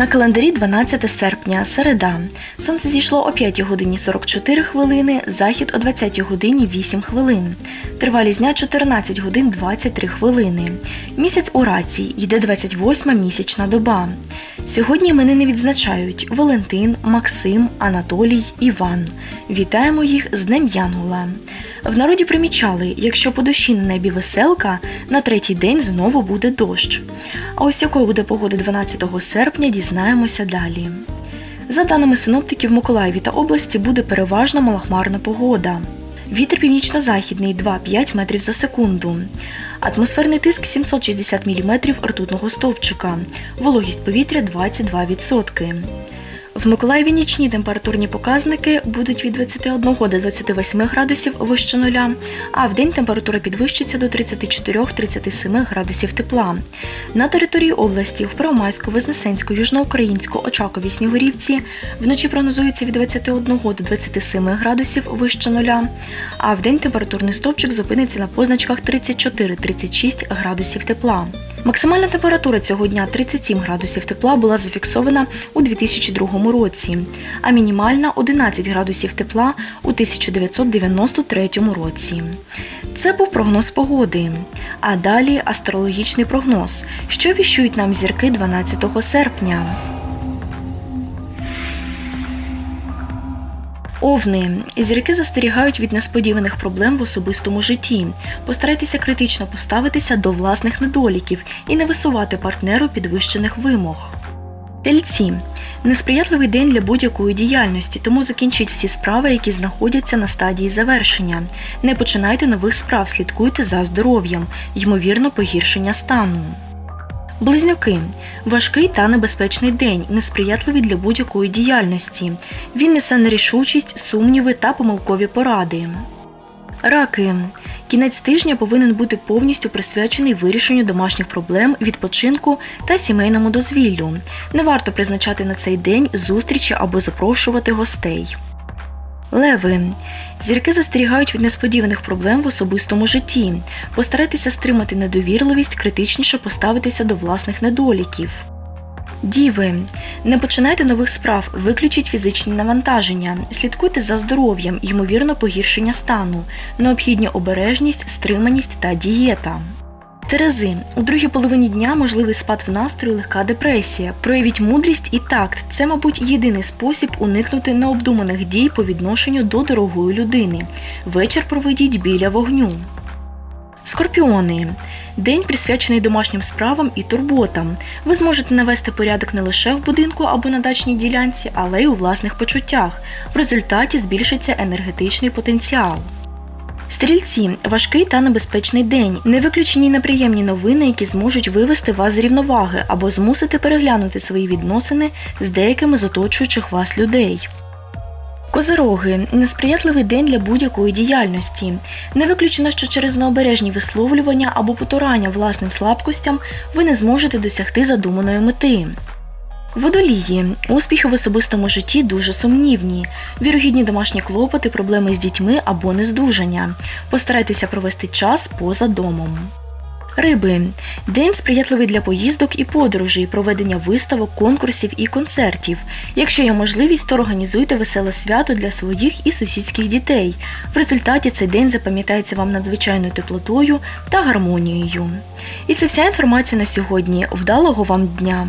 На календарі 12 серпня, середа. Сонце зійшло о 5 годині 44 хвилини, захід о 20 годині 8 хвилин. Тривалість дня 14 годин 23 хвилини. Місяць у рації, йде 28 місячна доба. Сьогодні іменини відзначають Валентин, Максим, Анатолій, Іван. Вітаємо їх з Днем Янгола. В народі примічали, якщо по душі на небі веселка, на третій день знову буде дощ. А ось якою буде погода 12 серпня, дізнаємося далі. За даними синоптиків, в Миколаєві та області буде переважно малохмарна погода. Вітер північно-західний 2-5 метрів за секунду. Атмосферний тиск 760 мм ртутного стовпчика. Вологість повітря 22%. В Миколаєві нічні температурні показники будуть від 21 до 28 градусів вище нуля, а в день температура підвищиться до 34-37 градусів тепла. На території області в Первомайську, Вознесенську, Южноукраїнську, Очакові, Снігурівці вночі прогнозується від 21 до 27 градусів вище нуля, а в день температурний стовпчик зупиниться на позначках 34-36 градусів тепла. Максимальна температура цього дня 37 градусів тепла була зафіксована у 2002 році, а мінімальна 11 градусів тепла у 1993 році. Це був прогноз погоди. А далі астрологічний прогноз, що віщують нам зірки 12 серпня. Овни. Зірки застерігають від несподіваних проблем в особистому житті. Постарайтеся критично поставитися до власних недоліків і не висувати партнеру підвищених вимог. Тельці. Несприятливий день для будь-якої діяльності, тому закінчіть всі справи, які знаходяться на стадії завершення. Не починайте нових справ, слідкуйте за здоров'ям, ймовірно, погіршення стану. Близнюки важкий та небезпечний день, несприятливий для будь-якої діяльності. Він несе нерішучість, сумніви та помилкові поради. Раки. Кінець тижня повинен бути повністю присвячений вирішенню домашніх проблем, відпочинку та сімейному дозвіллю. Не варто призначати на цей день зустрічі або запрошувати гостей. Леви. Зірки застерігають від несподіваних проблем в особистому житті. Постарайтеся стримати недовірливість, критичніше поставитися до власних недоліків. Діви. Не починайте нових справ, виключіть фізичні навантаження. Слідкуйте за здоров'ям, ймовірно, погіршення стану. Необхідні обережність, стриманість та дієта. Терези. У другій половині дня можливий спад в настрою, легка депресія. Проявіть мудрість і такт. Це, мабуть, єдиний спосіб уникнути необдуманих дій по відношенню до дорогої людини. Вечір проведіть біля вогню. Скорпіони. День присвячений домашнім справам і турботам. Ви зможете навести порядок не лише в будинку або на дачній ділянці, але й у власних почуттях. В результаті збільшиться енергетичний потенціал. Стрільці важкий та небезпечний день. Не виключені неприємні новини, які зможуть вивести вас з рівноваги або змусити переглянути свої відносини з деякими з оточуючих вас людей. Козироги несприятливий день для будь-якої діяльності. Не виключено, що через необережні висловлювання або потурання власним слабкостям ви не зможете досягти задуманої мети. Водолії. Успіхи в особистому житті дуже сумнівні. Вірогідні домашні клопоти, проблеми з дітьми або нездужання. Постарайтеся провести час поза домом. Риби. День сприятливий для поїздок і подорожей, проведення виставок, конкурсів і концертів. Якщо є можливість, то організуйте веселе свято для своїх і сусідських дітей. В результаті цей день запам'ятається вам надзвичайною теплотою та гармонією. І це вся інформація на сьогодні. Вдалого вам дня!